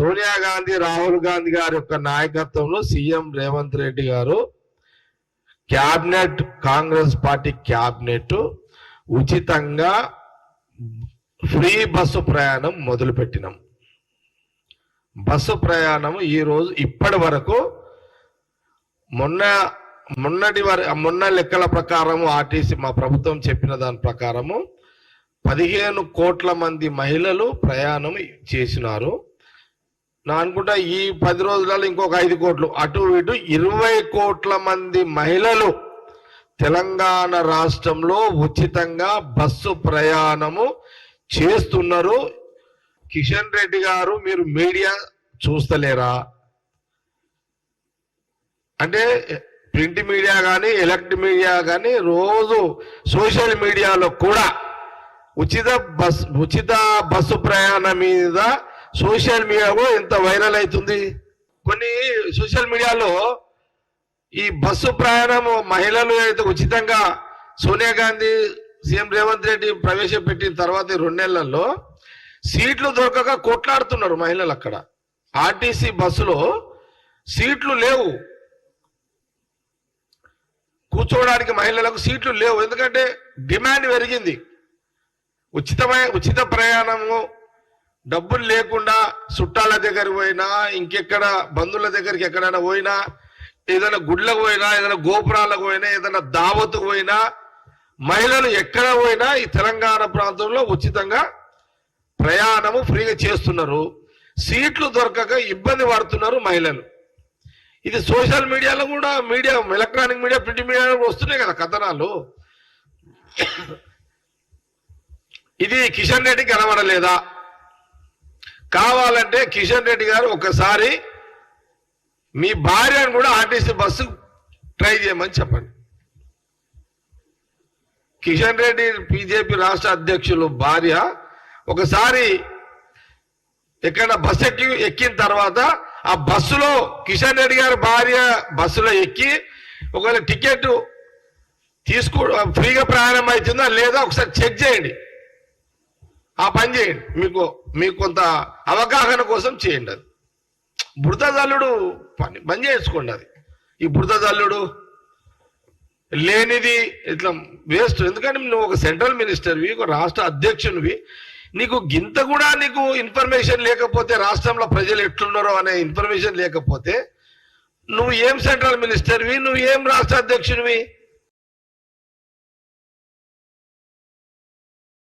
సోనియా గాంధీ రాహుల్ గాంధీ గారి యొక్క నాయకత్వంలో సీఎం రేవంత్ రెడ్డి గారు క్యాబినెట్ కాంగ్రెస్ పార్టీ క్యాబినెట్ ఉచితంగా ఫ్రీ బస్సు ప్రయాణం మొదలుపెట్టినాం. బస్సు ప్రయాణం ఈరోజు ఇప్పటి వరకు మొన్న మొన్నటి వర మొన్న లెక్కల ప్రకారము ఆర్టీసీ మా ప్రభుత్వం చెప్పిన దాని ప్రకారము పదిహేను కోట్ల మంది మహిళలు ప్రయాణం చేసినారు. నా అనుకుంటా ఈ పది రోజులలో ఇంకొక ఐదు కోట్లు. అటు ఇటు ఇరవై కోట్ల మంది మహిళలు తెలంగాణ రాష్ట్రంలో ఉచితంగా బస్సు ప్రయాణము చేస్తున్నారు. కిషన్ రెడ్డి గారు మీరు మీడియా చూస్తలేరా? అంటే ప్రింట్ మీడియా కానీ ఎలక్ట్రిక్ మీడియా కానీ రోజు సోషల్ మీడియాలో కూడా ఉచిత బస్ ఉచిత బస్సు ప్రయాణం మీద సోషల్ మీడియాలో ఎంత వైరల్ అవుతుంది. కొన్ని సోషల్ మీడియాలో ఈ బస్సు ప్రయాణం మహిళలు అయితే ఉచితంగా సోనియా గాంధీ సీఎం రేవంత్ రెడ్డి ప్రవేశపెట్టిన తర్వాత రెండు నెలల్లో సీట్లు దొరకక కొట్లాడుతున్నారు మహిళలు అక్కడ. ఆర్టీసీ బస్సులో సీట్లు లేవు. కూర్చోవడానికి మహిళలకు సీట్లు లేవు. ఎందుకంటే డిమాండ్ పెరిగింది. ఉచితమైన ఉచిత ప్రయాణము డబ్బులు లేకుండా చుట్టాల దగ్గరికి పోయినా ఇంకెక్కడ బంధువుల దగ్గరికి ఎక్కడైనా పోయినా ఏదైనా గుడ్లకు పోయినా ఏదైనా గోపురాలకు పోయినా ఏదైనా దావత్కు పోయినా మహిళలు ఎక్కడ పోయినా ఈ తెలంగాణ ప్రాంతంలో ఉచితంగా ప్రయాణము ఫ్రీగా చేస్తున్నారు. సీట్లు దొరకక ఇబ్బంది పడుతున్నారు మహిళలు. ఇది సోషల్ మీడియాలో కూడా మీడియా ఎలక్ట్రానిక్ మీడియా ప్రింట్ మీడియాలో వస్తున్నాయి కదా కథనాలు. ఇది కిషన్ రెడ్డి కనబడలేదా? కావాలంటే కిషన్ రెడ్డి గారు ఒకసారి మీ భార్యను కూడా ఆర్టీసీ బస్సు ట్రై చేయమని చెప్పండి. కిషన్ రెడ్డి బీజేపీ రాష్ట్ర అధ్యక్షులు భార్య ఒకసారి ఎక్కడ బస్సు ఎక్కి ఎక్కిన తర్వాత ఆ బస్సులో కిషన్ రెడ్డి గారి భార్య బస్సులో ఎక్కి ఒకవేళ టికెట్ తీసుకో ఫ్రీగా ప్రయాణం అవుతుందా లేదా ఒకసారి చెక్ చేయండి. ఆ పని చేయండి. మీకు మీకు కొంత అవగాహన కోసం చేయండి అది. బురద జల్లుడు పని బంద్ చేసుకోండి అది. ఈ బురద జల్లుడు లేనిది ఇట్లా వేస్ట్. ఎందుకంటే నువ్వు ఒక సెంట్రల్ మినిస్టర్వి ఒక రాష్ట్ర అధ్యక్షునివి. నీకు గింత కూడా నీకు ఇన్ఫర్మేషన్ లేకపోతే రాష్ట్రంలో ప్రజలు ఎట్లున్నారో అనే ఇన్ఫర్మేషన్ లేకపోతే నువ్వు ఏం సెంట్రల్ మినిస్టర్వి నువ్వు ఏం రాష్ట్ర అధ్యక్షునివి?